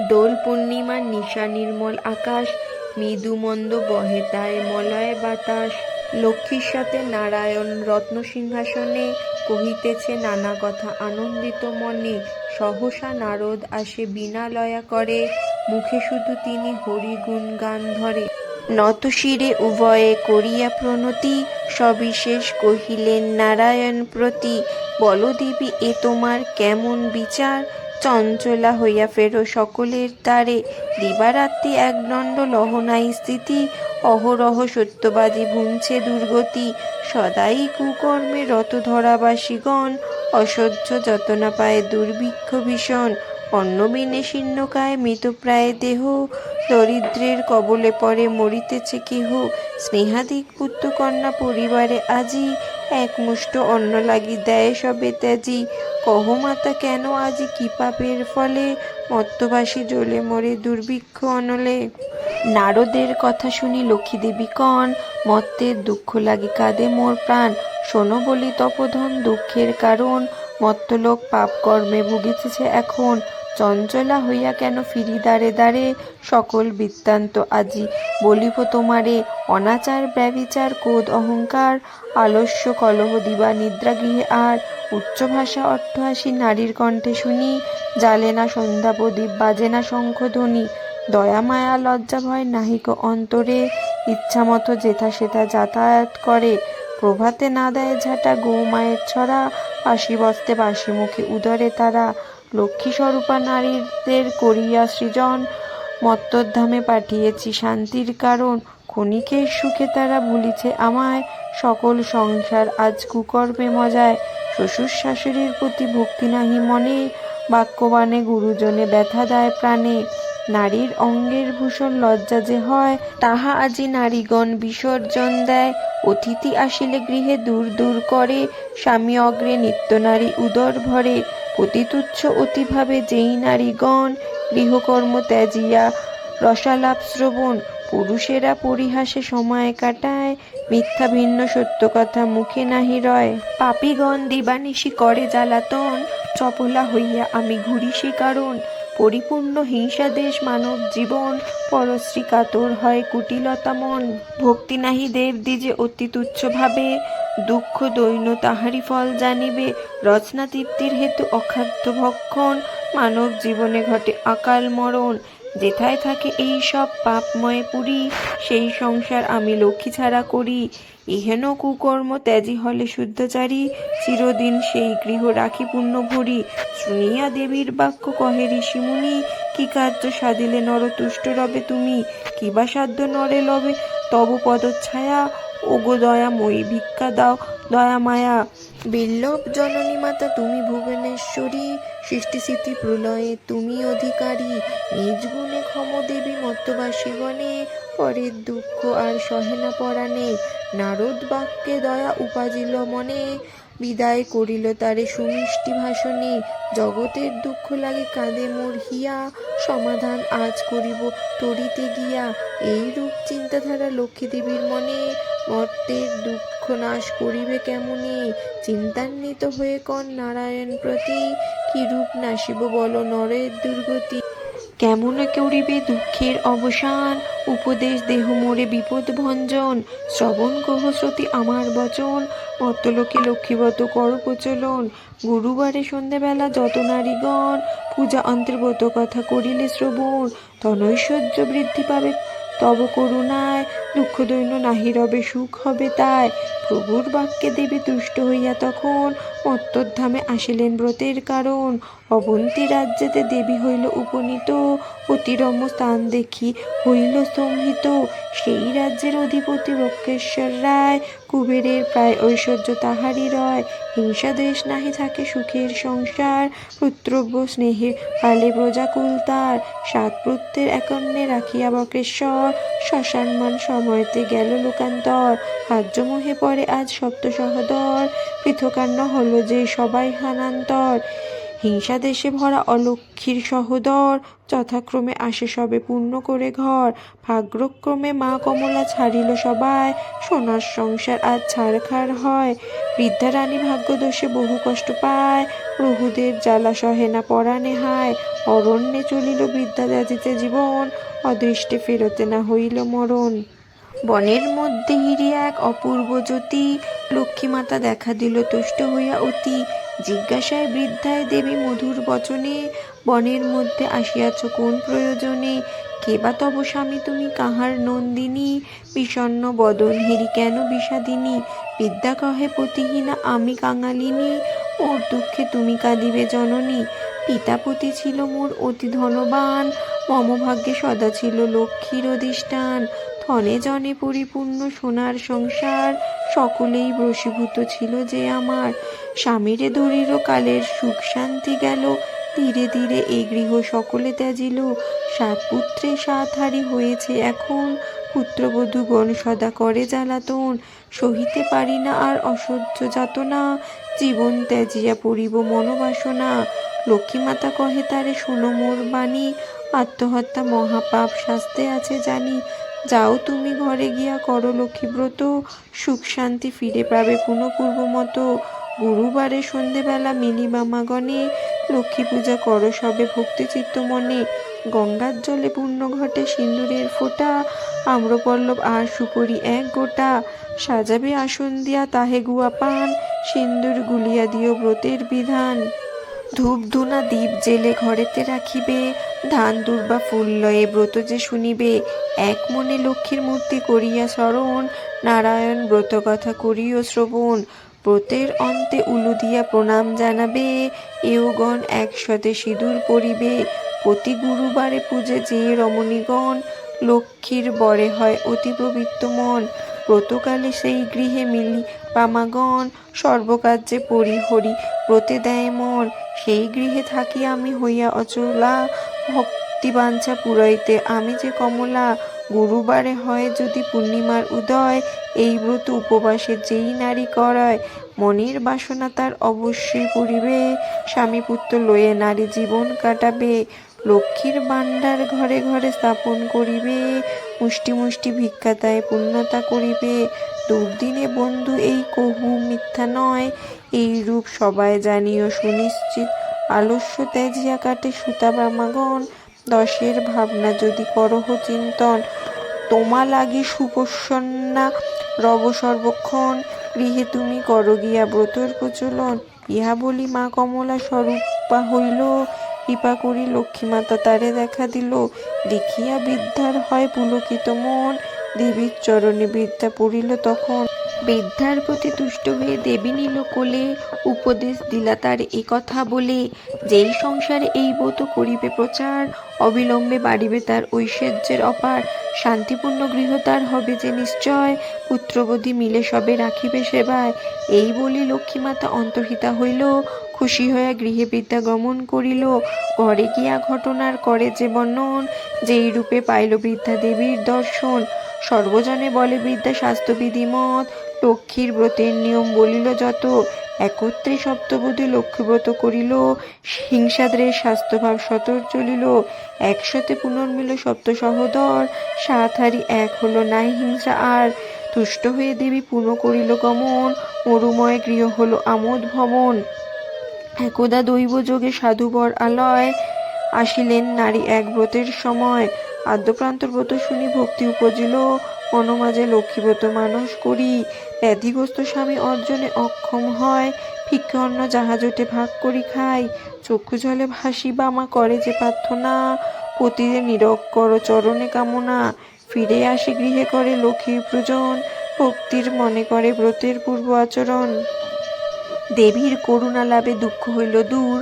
দোল পূর্ণিমার নিশা নির্মল আকাশ মৃদু মন্দ বহে তায় মলয় বাতাস। লক্ষ্মীর সাথে নারায়ণ রত্ন সিংহাসনে কহিতেছে নানা কথা আনন্দিত মনে। সহসা নারদ আসে বিনা লয়া করে, মুখে শুধু তিনি হরি গুণ গান ধরে। নত শিরে উভয়ে করিয়া প্রণতি, সবিশেষ কহিলেন, নারায়ণ প্রতি, বলদেবী, এ তোমার কেমন বিচার? চঞ্চলা হইয়া ফেরো সকলের দ্বারে দিবারাত্রি একদণ্ড লহনাই স্থিতি, অহরহ সত্যবাদী ভুনছে দুর্গতি, সদাই কুকর্মে রত ধরাবাসীগণ, অসহ্য যতনা পায় দুর্ভিক্ষ ভীষণ, অন্নবিনে শীর্ণকায় মৃতপ্রায় দেহ, দরিদ্রের কবলে পরে মরিতেছে কেহ, স্নেহাধিক পুত্রকন্যা পরিবারে আজি একমুষ্ট অন্ন লাগি দেয় সবে ত্যাজি। কহ মাতা, কেন আজি কি পাপের ফলে মত্তবাসী জ্বলে মরে দুর্ভিক্ষ অনলে? নারদের কথা শুনি লক্ষ্মী দেবী কন, মত্তের দুঃখ লাগি কাঁদে মোর প্রাণ। শোনো বলি তপধন দুঃখের কারণ, মত্তলোক পাপ কর্মে ভুগিতেছে এখন। চঞ্চলা হইয়া কেন ফিরি দাঁড়ে দাঁড়ে সকল বৃত্তান্ত আজি বলিব তোমারে, অনাচার ব্যবিচার কোদ অহংকার, আলস্য, কলহ, দিবা, নিদ্রা গৃহে আর। উচ্চ ভাষা অট্টহাসি নারীর কণ্ঠে শুনি, জালে না সন্ধ্যা প্রদীপ, বাজে না শঙ্খধ্বনি দয়া, মায়া, লজ্জা, ভয় নাহিক অন্তরে। ইচ্ছামতো যেথা সেথা যাতায়াত করে। প্রভাতে না দেয় ঝাঁটা গৌমায়ের ছড়া, পাশি বস্তে বাসি মুখে উদরে তারা। লক্ষ্মী স্বরূপা নারীদের করিয়া সৃজন মত্তধামে পাঠিয়েছি শান্তির কারণ। ক্ষণিকের সুখে তারা ভুলিছে আমায়। সকল সংসার আজ কুকর্মে মজায়। শ্বশুর শাশুড়ির প্রতি ভক্তি নাহি মনে। বাক্যবাণে গুরুজনে ব্যথা দেয় প্রাণে। নারীর অঙ্গের ভূষণ লজ্জা যে হয়, তাহা আজি নারীগণ বিসর্জন দেয়। অতিথি আসিলে গৃহে দূর দূর করে, স্বামী অগ্রে নিত্য নারী উদর ভরে। পতিতুচ্ছ অতিভাবে যেই নারীগণ গৃহকর্ম ত্যাজিয়া, রসালাপ শ্রবণ, পুরুষেরা পরিহাসে সময় কাটায়, মিথ্যা ভিন্ন সত্য কথা মুখে নাহি রয়। পাপীগণ দিবানিশি করে জ্বালাতন, চপলা হইয়া আমি ঘুরি সে কারণ। পরিপূর্ণ হিংসা দেশ মানব জীবন, পরশ্রী কাতর হয় কুটিলতা মন। ভক্তি নাহি দেব দিজে অতি তুচ্ছ ভাবে দুঃখ দৈন্য তাহারি ফল জানিবে। রচনা তৃপ্তির হেতু অখাদ্য ভক্ষণ। মানব জীবনে ঘটে আকাল মরণ। যেথায় থাকে এই সব পাপময় পুরী, সেই সংসার আমি লক্ষ্মী ছাড়া করি। ইহেন কুকর্ম ত্যাজি হলে শুদ্ধচারী, চিরদিন সেই গৃহ রাখি পূর্ণ ভরি। শুনিয়া দেবীর বাক্য কহে ঋষিমুনি, কি কার্য সাধিলে নর তুষ্ট রবে তুমি? কিবা সাধ্য নরে লবে? তব পদচ্ছায়া ওগো দয়াময়ী ভিক্ষা দাও। দয়া মায়া। বিল্লভ জননী মাতা, তুমি ভুবনেশ্বরী। সৃষ্টি স্থিতি প্রলয়ে তুমি অধিকারী। নিজ গুণে ক্ষম দেবী মত্তবাসীগণে। পরের দুঃখ আর সহে না পরাণে। নারদ বাক্যে দয়া উপাজিল মনে। বিদায় করিল তারে সুমিষ্টি ভাষণে। জগতের দুঃখ লাগে কাঁদে মোর হিয়া। সমাধান আজ করিব তরিতে গিয়া। এই রূপ চিন্তাধারা লক্ষ্মী দেবীর মনে। মর্তের দুঃখ নাশ করিবে কেমনে? চিন্তান্বিত হয়ে কন নারায়ণ প্রতি। কি রূপ নাসিব বল নরের দুর্গতি? কেমন করিবে দুঃখের অবসান? উপদেশ দেহ মোরে বিপদ ভঞ্জন। শ্রবণ গ্রহ শ্রুতি আমার বচন। মত্তলোকে লক্ষ্মীবত কর প্রচলন। গুরুবারে সন্ধ্যাবেলা যত নারীগণ, পূজা অন্তর্গত কথা করিলে শ্রবণ। তনৈশ্বর্য বৃদ্ধি পাবে তব করুণায়, দুঃখ দৈন্য নাহি রবে, সুখ হবে তাই। প্রভুর বাক্যে দেবী তুষ্ট হইয়া তখন অত্তরধামে আসিলেন ব্রতের কারণ। অবন্তী রাজ্যেতে দেবী হইল উপনীত, অতিরম্য স্থান দেখি হইল স্তম্ভিত। সেই রাজ্যের অধিপতি বক্রেশ্বর রায় কুবেরের প্রায় ঐশ্বর্য তাহারই রয়। হিংসা দেশ নাহি থাকে, সুখের সংসার, পুত্রব্য স্নেহে পালে প্রজাকুল তার। সাত পুত্রের একন্যে রাখিয়া বক্রেশ্বর শ্মশানমান সময়তে গেল লোকান্তর। রাজ্যমোহে পরে আজ সপ্ত সহদর পৃথকান্ন হলো যে সবাই হানান্তর। হিংসা দেশে ভরা অলক্ষীর সহোদর, যথাক্রমে আসে সবে পূর্ণ করে ঘর। ভাগ্যক্রমে মা কমলা ছাড়িল সবাই, সোনার সংসার আজ ছাড়খাড় হয়। বৃদ্ধা রানী ভাগ্যদোষে বহু কষ্ট পায়, প্রভুদের জ্বালা সহে না পরাণে হায়। অরণ্যে চলিল বিদ্যা যাজিতে জীবন, অদৃষ্টে ফেরতে না হইল মরণ। বনের মধ্যে হিরিয়া এক অপূর্ব জ্যোতি, লক্ষ্মীমাতা দেখা দিল তুষ্ট হইয়া অতি। জিজ্ঞাসায় বৃদ্ধায় দেবী মধুর বচনে বনের মধ্যে আসিয়াছ, কোন প্রয়োজনে? কে বা তব স্বামী তুমি কাহার নন্দিনী? বিষণ্ণ বদন হেরি কেন বিষাদিনী? বিদ্যা কহে পতিহীনা, আমি কাঙালিনী। ওর দুঃখে তুমি কাঁদিবে জননী। পিতাপতি ছিল মোর অতি ধনবান। মম ভাগ্যে সদা ছিল লক্ষ্মীর অধিষ্ঠান। ধনে জনে পরিপূর্ণ সোনার সংসার। সকলেই বশীভূত ছিল যে আমার। স্বামীরে ধরিল কালের সুখ শান্তি গেল। ধীরে ধীরে এই গৃহ সকলে ত্যাজিল। সাত পুত্রে সাত হারি হয়েছে এখন। পুত্রবধূগণ সদা করে জ্বালাতন। সহিতে পারি না আর অসহ্য যাতনা। জীবন ত্যাজিয়া পড়িব মনোবাসনা। লক্ষ্মীমাতা কহে, তারে শোনো মোর বাণী। আত্মহত্যা মহাপাপ শাস্তে আছে জানি। যাও তুমি ঘরে গিয়া করো লক্ষ্মীব্রত। সুখ শান্তি ফিরে পাবে পুনঃ পূর্ব মতো গুরুবারে সন্ধেবেলা মিলি মামাগণে লক্ষ্মী পূজা করো সবে ভক্তিচিত্ত মনে। গঙ্গার জলে পূর্ণ ঘটে সিন্দুরের ফোঁটা, আম্রপল্লব আর সুপরি এক গোটা। সাজাবে আসন দিয়া তাহে গুয়া পান, সিন্দুর গুলিয়া দিও ব্রতের বিধান। ধূপ ধুনা দ্বীপ জেলে ঘরেতে রাখিবে, ধান দুর্বা ফুল লয়ে ব্রত যে শুনিবে। এক মনে লক্ষ্মীর মূর্তি করিয়া স্মরণ, নারায়ণ ব্রত কথা করিও শ্রবণ। ব্রতের অন্তে উলু দিয়া প্রণাম জানাবে। এওগণ একসাথে সিঁদুর পরিবে। প্রতি গুরুবারে পূজে যে রমণীগণ লক্ষ্মীর বরে হয় অতি পবিত্র মন। ব্রতকালে সেই গৃহে মিলি পামাগণ সর্বকার্যে পরিহরি ব্রতে দেয় মন। সেই গৃহে থাকি আমি হইয়া অচলা। ভক্তি বাঞ্ছা পুরাইতে আমি যে কমলা। গুরুবারে হয় যদি পূর্ণিমার উদয়, এই ব্রত উপবাসে যেই নারী করায়, মনের বাসনা তার অবশ্যই করিবে স্বামী পুত্র লয়ে নারী জীবন কাটাবে, লক্ষ্মীর ভাণ্ডার ঘরে ঘরে স্থাপন করিবে, মুষ্টি মুষ্টি ভিক্ষাতায় পূর্ণতা করিবে। দুর্দিনে বন্ধু এই কহু মিথ্যা নয়, এই রূপ সবাই জানিও সুনিশ্চিত। আলস্য তেজিয়া কাটে সুতা ব্রাহ্মাগণ দশের ভাবনা যদি করহ চিন্তন, তোমা লাগি সুপোষণা রব সর্বক্ষণ গৃহে তুমি কর গিয়া ব্রতর প্রচলন। ইহা বলি মা কমলা স্বরূপা হইল, কৃপা করি লক্ষ্মীমাতা তারে দেখা দিল। দেখিয়া বিদ্যার হয় পুলকিত মন, দেবীর চরণে বিদ্যা পড়িল তখন। বৃদ্ধার প্রতি তুষ্ট হয়ে দেবী নিল কোলে উপদেশ দিলা তার এ কথা বলে, যেই সংসারে এই ব্রত করিবে প্রচার, অবিলম্বে বাড়িবে তার ঐশ্বর্যের অপার। শান্তিপূর্ণ গৃহ তার হবে যে নিশ্চয়, পুত্রবধূ মিলে সবে রাখিবে সেবায়। এই বলি লক্ষ্মীমাতা অন্তর্হিতা হইল, খুশি হইয়া গৃহে বিদ্যা গমন করিল। ঘরে গিয়া ঘটনার করে যে বর্ণন যেই রূপে পাইল বৃদ্ধা দেবীর দর্শন। সর্বজনে বলে, বিদ্যা স্বাস্থ্যবিধি মত লক্ষ্মীর ব্রতের নিয়ম বলিল যত, একত্রে সপ্তবধূ লক্ষ্মীব্রত করিল। হিংসাদ্রের স্বাস্থ্যভাব সতর চলিল। একসাথে পুনর্মিল সপ্ত সহোদর। সাতহারি এক হলো নাই হিংসা আর। তুষ্ট হয়ে দেবী পুনঃ করিল গমন। মরুময় গৃহ হলো আমোদ ভবন। একদা দৈব যোগে সাধুবর আলয়। আসিলেন নারী এক ব্রতের সময়। আদ্যপ্রান্তর ব্রত শুনি ভক্তি উপজিল মনোমাজে লক্ষ্মীব্রত মানস করি। ব্যাধিগ্রস্ত স্বামী অর্জনে অক্ষম হয়, ভিক্ষে অন্ন জাহাজোটে ভাগ করি খাই। চক্ষু জলে ভাসি, বামা করে যে প্রার্থনা, পতিদের নীরব কর চরণে কামনা। ফিরে আসি গৃহে করে লক্ষ্মীর প্রজন, ভক্তির মনে করে ব্রতের পূর্ব আচরণ। দেবীর করুণা লাভে দুঃখ হইল দূর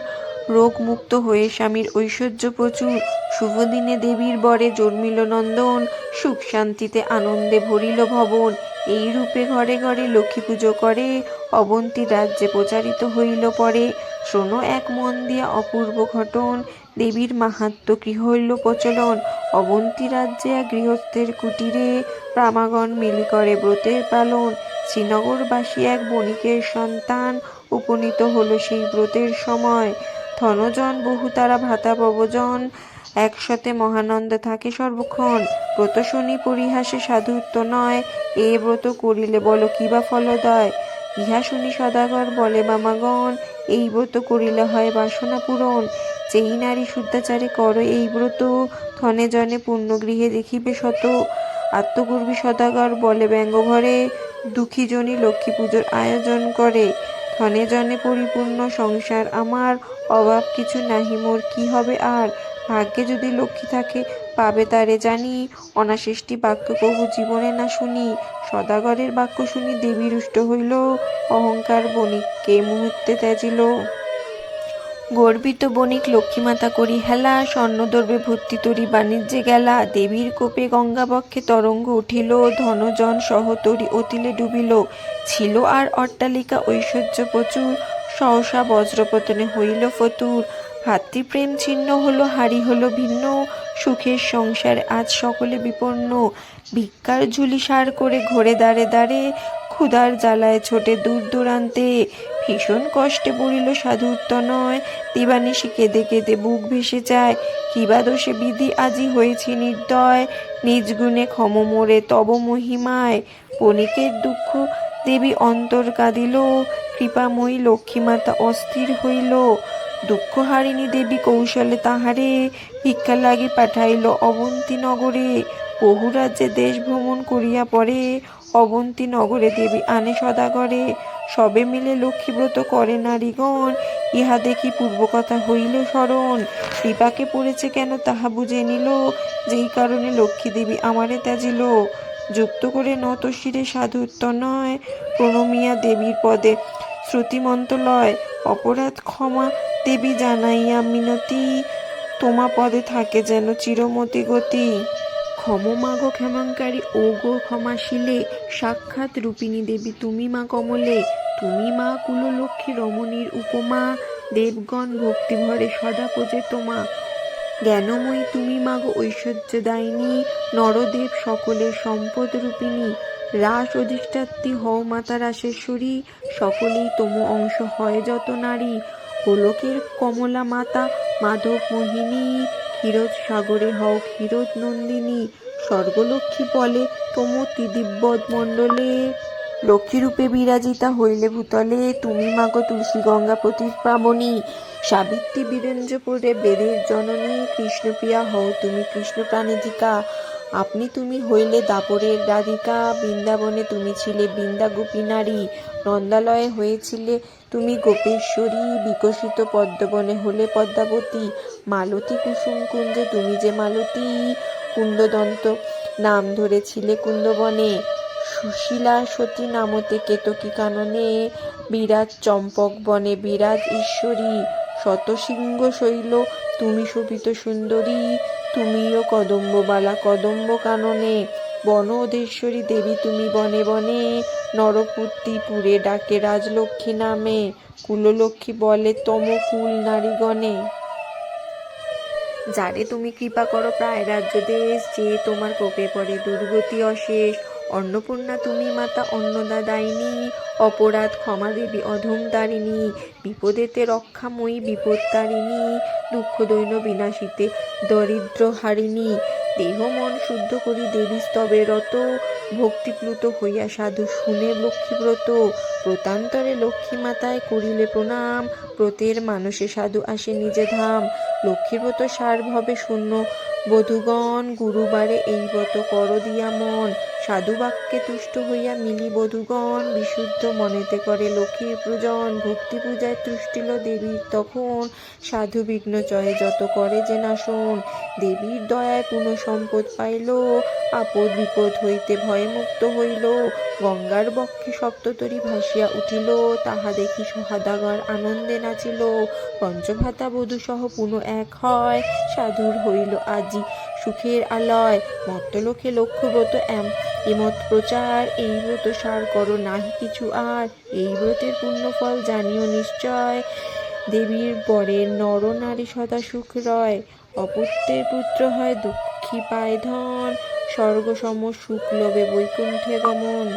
রোগ মুক্ত হয়ে স্বামীর ঐশ্বর্য প্রচুর। শুভ দিনে দেবীর বরে জন্মিল নন্দন, সুখ শান্তিতে আনন্দে ভরিল ভবন। এই রূপে ঘরে ঘরে লক্ষ্মী পুজো করে, অবন্তী রাজ্যে প্রচারিত হইল পরে। শোনো এক মন দিয়া অপূর্ব ঘটন, দেবীর মাহাত্ম কি হইল প্রচলন? অবন্তী রাজ্যে এক গৃহস্থের কুটিরে প্রামাগণ মিলি করে ব্রতের পালন। শ্রীনগরবাসী এক বণিকের সন্তান উপনীত হলো সেই ব্রতের সময়। ধনজন বহু তারা ভাতা প্রবজন একসাথে মহানন্দ থাকে সর্বক্ষণ। ব্রত শুনি পরিহাসে সাধুত্ব নয়, এ ব্রত করিলে বলো কিবা ফলদয়? ইহা শুনি সদাগর বলে বামাগণ, এই ব্রত করিলে হয় বাসনা পূরণ। যেই নারী শুদ্ধাচারে কর এই ব্রত, ধনে জনে পূর্ণগৃহে দেখিবে শত। আত্মগর্বী সদাগর বলে ব্যঙ্গ ঘরে দুঃখী জনী লক্ষ্মী পুজোর আয়োজন করে। ধনে জনে পরিপূর্ণ সংসার, আমার অভাব কিছু নাহি মোর, কি হবে আর? ভাগ্যে যদি লক্ষ্মী থাকে, পাবে তারে জানি। অনাশেষ্টি বাক্য কবু জীবনে না শুনি, সদাগরের বাক্য শুনি দেবী রুষ্ট হইল। অহংকার বণিককে মুহূর্তে ত্যাজিল। গর্বিত বণিক লক্ষ্মীমাতা করি হেলা স্বর্ণদর্বে ভর্তি তরি বাণিজ্যে গেলা, দেবীর কোপে গঙ্গাবক্ষে তরঙ্গ উঠিল, ধনজন সহ তরি অতিলে ডুবিল, ছিল আর অট্টালিকা ঐশ্বর্য প্রচুর, সহসা বজ্রপতনে হইল ফতুর, ভাতৃপ্রেম ছিন্ন হলো, হারি হলো ভিন্ন, সুখের সংসার আজ সকলে বিপন্ন, ভিক্ষার ঝুলি সার করে ঘোরে দাঁড়ে দাঁড়ে ক্ষুধার জ্বালায় ছোটে দূর দূরান্তে ভীষণ কষ্টে পড়িল সাধুত্ব নয় দিবানিশি কেঁদে কেঁদে বুক ভেসে যায়। কিবা দোষে বিধি আজি হয়েছি নির্দয়। নিজ গুণে ক্ষম মোরে তব মহিমায়। বণিকের দুঃখ দেবী অন্তর কাঁদিল। কৃপাময়ী লক্ষ্মীমাতা অস্থির হইল। দুঃখ হারিণী দেবী কৌশলে তাহারে ভিক্ষা লাগি পাঠাইল অবন্তী নগরে বহু রাজ্যে দেশ ভ্রমণ করিয়া পরে অবন্তী নগরে দেবী আনে সদাগরে। সবে মিলে লক্ষ্মীব্রত করে নারীগণ। ইহা দেখি পূর্বকথা হইল স্মরণ। বিপাকে পড়েছে কেন তাহা বুঝে নিল। যেই কারণে লক্ষ্মী দেবী আমারে ত্যাজিল। যুক্ত করে নত শিরে সাধুত্ব নয়। প্রণমিয়া দেবীর পদে শ্রুতিমন্ত লয় অপরাধ ক্ষমা দেবী জানাইয়া মিনতি। তোমা পদে থাকে যেন চিরমতি গতি। ক্ষম মাগো ক্ষমাঙ্কারী ও গো ক্ষমাশীলে, সাক্ষাৎ রূপিণী দেবী, তুমি মা কমলে, তুমি মা কুললক্ষ্মী রমণীর উপমা, দেবগণ ভক্তি ভরে সদা পোজে তোমা জ্ঞানময়ী তুমি মাগো ঐশ্বর্য দায়িনী, নরদেব সকলের সম্পদ রূপিণী, রাস অধিষ্ঠাত্রী হও মাতা রাসেশ্বরী, সকলেই তোম অংশ হয় যত নারী। গোলকের কমলা মাতা মাধব মোহিনী ক্ষীরোদ সাগরে, হও ক্ষীরোদ নন্দিনী, স্বর্গলক্ষ্মী বলে তোমতি দিব্যদ মণ্ডলে। লক্ষ্মীরূপে বিরাজিতা হইলে ভূতলে, তুমি মাগো তুলসী গঙ্গা প্রতিপাবনী। সাবিত্রী বীরেন্দ্রপুরে বেদের জননী, কৃষ্ণপ্রিয়া, হও তুমি কৃষ্ণ প্রাণিধিকা। আপনি তুমি হইলে দাপরের রাধিকা, বৃন্দাবনে তুমি ছিলে বৃন্দা গোপী নারী। নন্দালয়ে হয়েছিলে তুমি গোপেশ্বরী বিকশিত পদ্মবনে হলে পদ্মাবতী। মালতী কুসুম কুঞ্জে তুমি যে মালতী। কুণ্ডদন্ত নাম ধরেছিলে কুন্দবনে সুশীলা সতী নামতে কেতকী কাননে। বিরাজ চম্পক বনে বিরাজ ঈশ্বরী। শতসিংহ শৈল তুমি শোভিত সুন্দরী। তুমিও কদম্ববালা কদম্ব কাননে। বন ওদেশ্বরী দেবী তুমি বনে বনে। নরপুত্রী পুরে ডাকে রাজলক্ষ্মী নামে। কুললক্ষ্মী বলে, তম কুল নারীগণে। যারে তুমি কৃপা করো প্রায় রাজ্য দেশ, যে তোমার কোপে পড়ে দুর্গতি অশেষ। অন্নপূর্ণা তুমি মাতা, অন্নদা দায়িনী। অপরাধ ক্ষমা দেবী, অধম তারিণী। বিপদেতে রক্ষাময়ী, বিপদ তারিণী। দুঃখ দৈন্য বিনাশিতে দরিদ্র হারিণী। দেহ মন শুদ্ধ করি দেবী স্তবে রত, ভক্তিপ্লুত হইয়া সাধু শুনে লক্ষ্মীব্রত। প্রতান্তরে লক্ষ্মী মাতায় করিলে প্রণাম প্রতের মানুষে সাধু আসে নিজে ধাম। লক্ষ্মীব্রত সার ভবে শূন্য, বধুগণ, গুরুবারে এই ব্রত কর দিয়া মন। সাধু বাক্যে তুষ্ট হইয়া মিলি বধূগণ বিশুদ্ধ মনেতে করে লক্ষ্মীর পূজন ভক্তি পূজায় তুষ্টিল দেবীর তখন সাধু বিঘ্ন চয়ে যত করে যে নাশন, দেবীর দয়ায় পুনঃ সম্পদ পাইল, আপদ বিপদ হইতে ভয়ে মুক্ত হইল, গঙ্গার বক্ষে সপ্ততরী ভাসিয়া উঠিল, তাহা দেখি সহাদাগর আনন্দে নাচিল, পঞ্চভাতা বধূ সহ পুনঃ এক হয়, সাধুর হইল আজি সুখের আলয়, মত্তলোকে লক্ষ্যব্রত এম এমত প্রচার, এই ব্রত সার করো নাহি কিছু আর, এই ব্রতের পুণ্যফল জানিও নিশ্চয়। দেবীর বরে নর নারী সদা সুখ রয়, অপুত্রের পুত্র হয় দুঃখী পায় ধন, স্বর্গসম সুখ লোভে বৈকুণ্ঠে গমন।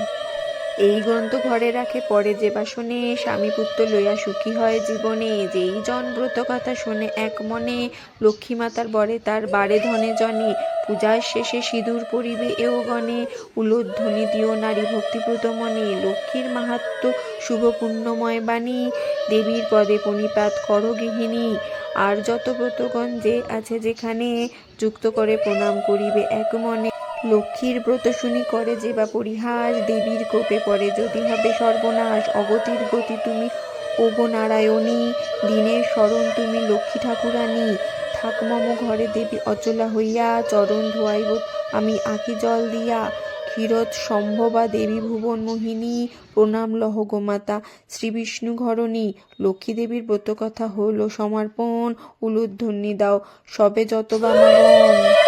এই গ্রন্থ ঘরে রাখে পরে যে বা বাসনে স্বামী পুত্র লইয়া সুখী হয় জীবনে, যেই জন ব্রত কথা শোনে এক মনে, লক্ষ্মী মাতার বরে তার বারে ধনে জনে, পূজার শেষে সিঁদুর পরিবে এও গণে উলোধ্বনি দিও নারী ভক্তিপ্রত মনে, লক্ষ্মীর মাহাত্ম শুভ পুণ্যময় বাণী, দেবীর পদে পণিপাত করো গৃহিণী, আর যত ব্রতগণ যে আছে যেখানে, যুক্ত করে প্রণাম করিবে এক মনে। লক্ষ্মীর ব্রত শুনি করে যে বা পরিহাস, দেবীর কোপে পড়ে। যদি হবে সর্বনাশ, অগতির গতি তুমি ওগো নারায়ণী, দিনের স্মরণ তুমি লক্ষ্মী ঠাকুরানী। থাক মম ঘরে দেবী অচলা হইয়া, চরণ ধোয়াইব আমি আঁকি জল দিয়া। ক্ষীরোদ সম্ভবা দেবী ভুবন মোহিনী, প্রণাম লহ গোমাতা শ্রী বিষ্ণু ঘরণী, লক্ষ্মী দেবীর ব্রত কথা হলো সমর্পণ, উলুধ্বনি দাও সবে যত বামাগণ